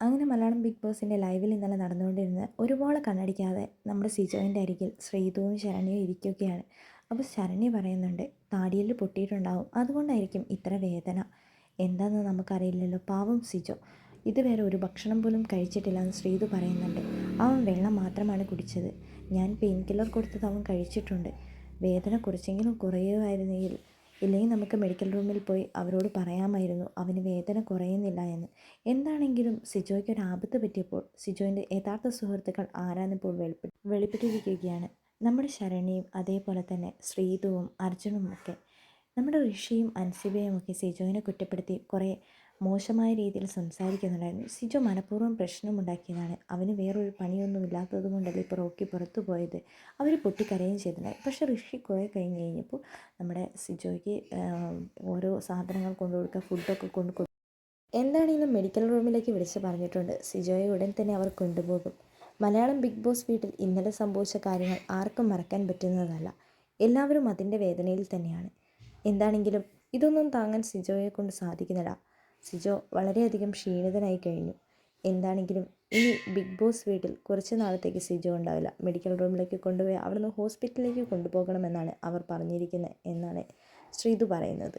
അങ്ങനെ മലയാളം ബിഗ് ബോസിന്റെ ലൈവിൽ ഇന്നലെ നടന്നുകൊണ്ടിരുന്ന ഒരുപാട് കണ്ണടിക്കാതെ നമ്മുടെ സിജോയിന്റെ അരികിൽ ശ്രീതുവും ശരണ്യയും ഇരിക്കുകയാണ്. അപ്പോൾ ശരണ്യ പറയുന്നുണ്ട് താടിയിൽ പൊട്ടിയിട്ടുണ്ടാവും. അതുകൊണ്ടായിരിക്കും ഇത്ര വേദന. എന്താണെന്ന് നമുക്കറിയില്ലല്ലോ. പാവം സിജോ. ഇതുവരെ ഒരു ഭക്ഷണം പോലും കഴിച്ചിട്ടില്ല എന്ന് ശ്രീതു പറയുന്നുണ്ട്. അവൻ വെള്ളം മാത്രമാണ് കുടിച്ചത്. ഞാൻ പെയിൻ കില്ലർ കൊടുത്തത് അവൻ കഴിച്ചിട്ടുണ്ട്. വേദന കുറച്ചെങ്കിലും കുറയുമായിരുന്നെങ്കിൽ ഇല്ലെങ്കിൽ നമുക്ക് മെഡിക്കൽ റൂമിൽ പോയി അവരോട് പറയാമായിരുന്നു അവന് വേദന കുറയുന്നില്ല എന്ന്. എന്താണെങ്കിലും സിജോയ്ക്ക് ഒരു ആപത്ത് പറ്റിയപ്പോൾ സിജോയിന്റെ യഥാർത്ഥ സുഹൃത്തുക്കൾ ആരാന്നിപ്പോൾ വെളിപ്പെ വെളിപ്പെട്ടിരിക്കുകയാണ്. നമ്മുടെ ശരണിയും അതേപോലെ തന്നെ ശ്രീതുവും അർജുനും ഒക്കെ നമ്മുടെ ഋഷിയും അൻസിബയും ഒക്കെ സിജോയിനെ കുറ്റപ്പെടുത്തി കുറേ മോശമായ രീതിയിൽ സംസാരിക്കുന്നുണ്ടായിരുന്നു. സിജോ മനഃപൂർവം പ്രശ്നമുണ്ടാക്കിയതാണ് അവന് വേറൊരു പണിയൊന്നും ഇല്ലാത്തത് കൊണ്ടല്ലേ ഇപ്പോൾ റോക്കി പുറത്തു പോയത്? അവർ പൊട്ടിക്കരയും ചെയ്തിട്ടുണ്ടായി പക്ഷേ ഋഷി കുറേ കഴിഞ്ഞ് കഴിഞ്ഞപ്പോൾ നമ്മുടെ സിജോയ്ക്ക് ഓരോ സാധനങ്ങൾ കൊണ്ടു കൊടുക്കുക ഫുഡൊക്കെ കൊണ്ടു കൊടുക്കുക. എന്താണെങ്കിലും മെഡിക്കൽ റൂമിലേക്ക് വിളിച്ച് പറഞ്ഞിട്ടുണ്ട്? സിജോയെ ഉടൻ തന്നെ അവർ കൊണ്ടുപോകും. മലയാളം ബിഗ് ബോസ് വീട്ടിൽ ഇന്നലെ സംഭവിച്ച കാര്യങ്ങൾ ആർക്കും മറക്കാൻ പറ്റുന്നതല്ല. എല്ലാവരും അതിന്റെ വേദനയിൽ തന്നെയാണ്. എന്താണെങ്കിലും ഇതൊന്നും താങ്ങാൻ സിജോയെ കൊണ്ട് സാധിക്കുന്നില്ല. സിജോ വളരെയധികം ക്ഷീണിതനായി കഴിഞ്ഞു. എന്താണെങ്കിലും ഇനി ബിഗ് ബോസ് വീട്ടിൽ കുറച്ച് നാളത്തേക്ക് സിജോ ഉണ്ടാവില്ല. മെഡിക്കൽ റൂമിലേക്ക് കൊണ്ടുപോയി അവിടുന്ന് ഹോസ്പിറ്റലിലേക്ക് കൊണ്ടുപോകണമെന്നാണ് അവർ പറഞ്ഞിരിക്കുന്നത് എന്നാണ് ശ്രീതു പറയുന്നത്.